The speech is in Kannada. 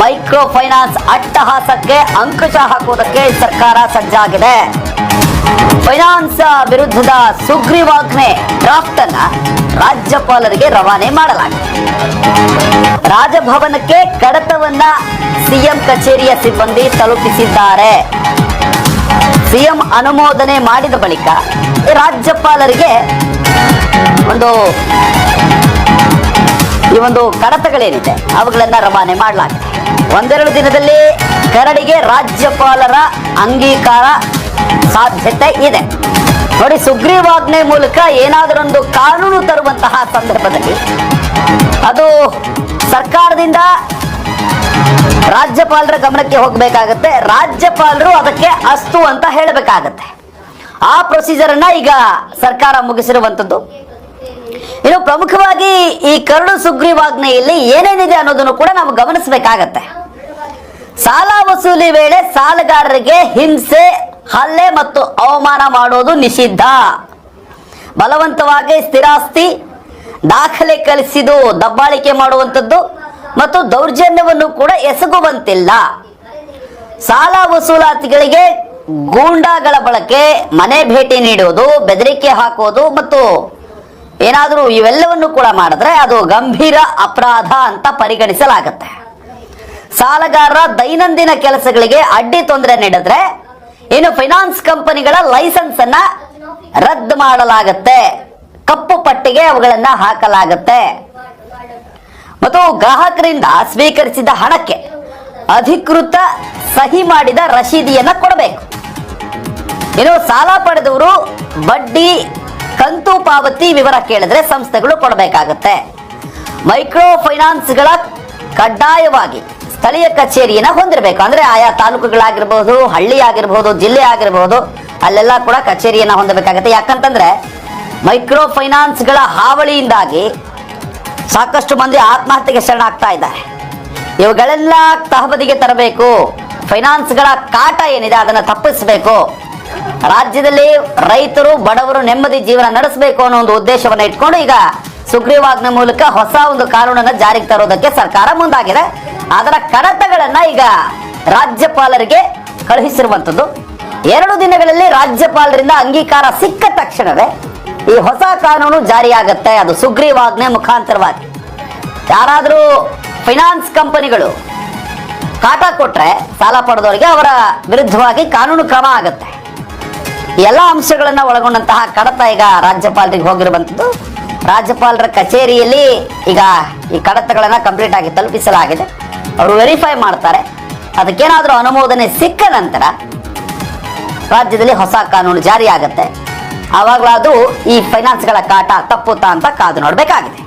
ಮೈಕ್ರೋ ಫೈನಾನ್ಸ್ ಅಟ್ಟಹಾಸಕ್ಕೆ ಅಂಕುಶ ಹಾಕುವುದಕ್ಕೆ ಸರ್ಕಾರ ಸಜ್ಜಾಗಿದೆ. ಫೈನಾನ್ಸ್ ವಿರುದ್ಧದ ಸುಗ್ರೀವಾಜ್ಞೆ ಡ್ರಾಫ್ಟ್ ಅನ್ನ ರಾಜ್ಯಪಾಲರಿಗೆ ರವಾನೆ ಮಾಡಲಾಗಿದೆ. ರಾಜಭವನಕ್ಕೆ ಕಡತವನ್ನ ಸಿಎಂ ಕಚೇರಿಯ ಸಿಬ್ಬಂದಿ ತಲುಪಿಸಿದ್ದಾರೆ. ಸಿಎಂ ಅನುಮೋದನೆ ಮಾಡಿದ ಬಳಿಕ ರಾಜ್ಯಪಾಲರಿಗೆ ಒಂದು ಈ ಒಂದು ಕಡತಗಳೇನಿದೆ, ಅವುಗಳನ್ನ ರವಾನೆ ಮಾಡಲಾಗಿದೆ. ಒಂದೆರಡು ದಿನದಲ್ಲಿ ಕರಡಿಗೆ ರಾಜ್ಯಪಾಲರ ಅಂಗೀಕಾರ ಸಾಧ್ಯತೆ ಇದೆ. ನೋಡಿ, ಸುಗ್ರೀವಾಜ್ಞೆ ಮೂಲಕ ಏನಾದರೊಂದು ಕಾನೂನು ತರುವಂತಹ ಸಂದರ್ಭದಲ್ಲಿ ಅದು ಸರ್ಕಾರದಿಂದ ರಾಜ್ಯಪಾಲರ ಗಮನಕ್ಕೆ ಹೋಗಬೇಕಾಗತ್ತೆ. ರಾಜ್ಯಪಾಲರು ಅದಕ್ಕೆ ಅಸ್ತು ಅಂತ ಹೇಳಬೇಕಾಗತ್ತೆ. ಆ ಪ್ರೊಸೀಜರ್ ಅನ್ನ ಈಗ ಸರ್ಕಾರ ಮುಗಿಸಿರುವಂತದ್ದು. ಇನ್ನು ಪ್ರಮುಖವಾಗಿ ಈ ಕರಡು ಸುಗ್ರೀವಾಜ್ಞೆಯಲ್ಲಿ ಏನೇನಿದೆ ಅನ್ನೋದನ್ನು ಕೂಡ ನಾವು ಗಮನಿಸಬೇಕಾಗತ್ತೆ. ಸಾಲ ವಸೂಲಿ ವೇಳೆ ಸಾಲಗಾರರಿಗೆ ಹಿಂಸೆ, ಹಲ್ಲೆ ಮತ್ತು ಅವಮಾನ ಮಾಡೋದು ನಿಷಿದ್ಧ. ಬಲವಂತವಾಗಿ ಸ್ಥಿರಾಸ್ತಿ, ದಾಖಲೆ ಕಲಿಸಿದು, ದಬ್ಬಾಳಿಕೆ ಮಾಡುವಂಥದ್ದು ಮತ್ತು ದೌರ್ಜನ್ಯವನ್ನು ಕೂಡ ಎಸಗುವಂತಿಲ್ಲ. ಸಾಲ ವಸೂಲಾತಿಗಳಿಗೆ ಗೂಂಡಾಗಳ ಬಳಕೆ, ಮನೆ ಭೇಟಿ ನೀಡುವುದು, ಬೆದರಿಕೆ ಹಾಕುವುದು ಮತ್ತು ಏನಾದರೂ ಇವೆಲ್ಲವನ್ನು ಕೂಡ ಮಾಡಿದ್ರೆ ಅದು ಗಂಭೀರ ಅಪರಾಧ ಅಂತ ಪರಿಗಣಿಸಲಾಗುತ್ತೆ. ಸಾಲಗಾರರ ದೈನಂದಿನ ಕೆಲಸಗಳಿಗೆ ಅಡ್ಡಿ ತೊಂದರೆ ನೀಡಿದ್ರೆ ಇನ್ನು ಫೈನಾನ್ಸ್ ಕಂಪನಿಗಳ ಲೈಸೆನ್ಸ್ ಅನ್ನ ರದ್ದು ಮಾಡಲಾಗುತ್ತೆ. ಕಪ್ಪು ಪಟ್ಟಿಗೆ ಅವುಗಳನ್ನ ಹಾಕಲಾಗುತ್ತೆ. ಮತ್ತು ಗ್ರಾಹಕರಿಂದ ಸ್ವೀಕರಿಸಿದ ಹಣಕ್ಕೆ ಅಧಿಕೃತ ಸಹಿ ಮಾಡಿದ ರಶೀದಿಯನ್ನ ಕೊಡಬೇಕು. ಇನ್ನು ಸಾಲ ಪಡೆದವರು ಬಡ್ಡಿ ಕಂತು ಪಾವತಿ ವಿವರ ಕೇಳಿದ್ರೆ ಸಂಸ್ಥೆಗಳು ಕೊಡಬೇಕಾಗತ್ತೆ. ಮೈಕ್ರೋ ಫೈನಾನ್ಸ್ಗಳ ಕಡ್ಡಾಯವಾಗಿ ಸ್ಥಳೀಯ ಕಚೇರಿಯನ್ನ ಹೊಂದಿರಬೇಕು. ಅಂದ್ರೆ ಆಯಾ ತಾಲೂಕುಗಳಾಗಿರ್ಬೋದು ಹಳ್ಳಿ ಆಗಿರ್ಬೋದು ಜಿಲ್ಲೆ ಆಗಿರ್ಬೋದು ಅಲ್ಲೆಲ್ಲ ಕೂಡ ಕಚೇರಿಯನ್ನ ಹೊಂದಬೇಕಾಗತ್ತೆ. ಯಾಕಂತಂದ್ರೆ ಮೈಕ್ರೋ ಫೈನಾನ್ಸ್ಗಳ ಹಾವಳಿಯಿಂದಾಗಿ ಸಾಕಷ್ಟು ಮಂದಿ ಆತ್ಮಹತ್ಯೆಗೆ ಶರಣಾಗ್ತಾ ಇದ್ದಾರೆ. ಇವುಗಳೆಲ್ಲ ತಹಬದಿಗೆ ತರಬೇಕು. ಫೈನಾನ್ಸ್ಗಳ ಕಾಟ ಏನಿದೆ ಅದನ್ನು ತಪ್ಪಿಸಬೇಕು. ರಾಜ್ಯದಲ್ಲಿ ರೈತರು, ಬಡವರು ನೆಮ್ಮದಿ ಜೀವನ ನಡೆಸಬೇಕು ಅನ್ನೋ ಒಂದು ಉದ್ದೇಶವನ್ನ ಇಟ್ಕೊಂಡು ಈಗ ಸುಗ್ರೀವಾಜ್ಞೆ ಮೂಲಕ ಹೊಸ ಒಂದು ಕಾನೂನನ್ನ ಜಾರಿಗೆ ತರೋದಕ್ಕೆ ಸರ್ಕಾರ ಮುಂದಾಗಿದೆ. ಅದರ ಕಡತಗಳನ್ನ ಈಗ ರಾಜ್ಯಪಾಲರಿಗೆ ಕಳುಹಿಸಿರುವಂತದ್ದು ಎರಡು ದಿನಗಳಲ್ಲಿ ರಾಜ್ಯಪಾಲರಿಂದ ಅಂಗೀಕಾರ ಸಿಕ್ಕ ತಕ್ಷಣವೇ ಈ ಹೊಸ ಕಾನೂನು ಜಾರಿಯಾಗತ್ತೆ. ಅದು ಸುಗ್ರೀವಾಜ್ಞೆ ಮುಖಾಂತರವಾಗಿ. ಯಾರಾದರೂ ಫೈನಾನ್ಸ್ ಕಂಪನಿಗಳು ಕಾಟ ಕೊಟ್ರೆ ಸಾಲ ಪಡೆದವರಿಗೆ ಅವರ ವಿರುದ್ಧವಾಗಿ ಕಾನೂನು ಕ್ರಮ ಆಗುತ್ತೆ. ಎಲ್ಲ ಅಂಶಗಳನ್ನ ಒಳಗೊಂಡಂತಹ ಕಡತ ಈಗ ರಾಜ್ಯಪಾಲರಿಗೆ ಹೋಗಿರುವಂತದ್ದು ರಾಜ್ಯಪಾಲರ ಕಚೇರಿಯಲ್ಲಿ ಈಗ ಈ ಕಡತಗಳನ್ನ ಕಂಪ್ಲೀಟ್ ಆಗಿ ತಲುಪಿಸಲಾಗಿದೆ. ಅವರು ವೆರಿಫೈ ಮಾಡ್ತಾರೆ. ಅದಕ್ಕೇನಾದರೂ ಅನುಮೋದನೆ ಸಿಕ್ಕ ನಂತರ ರಾಜ್ಯದಲ್ಲಿ ಹೊಸ ಕಾನೂನು ಜಾರಿಯಾಗತ್ತೆ. ಆವಾಗಲಾದರೂ ಈ ಫೈನಾನ್ಸ್ಗಳ ಕಾಟ ತಪ್ಪುತ್ತಾ ಅಂತ ಕಾದು ನೋಡಬೇಕಾಗಿದೆ.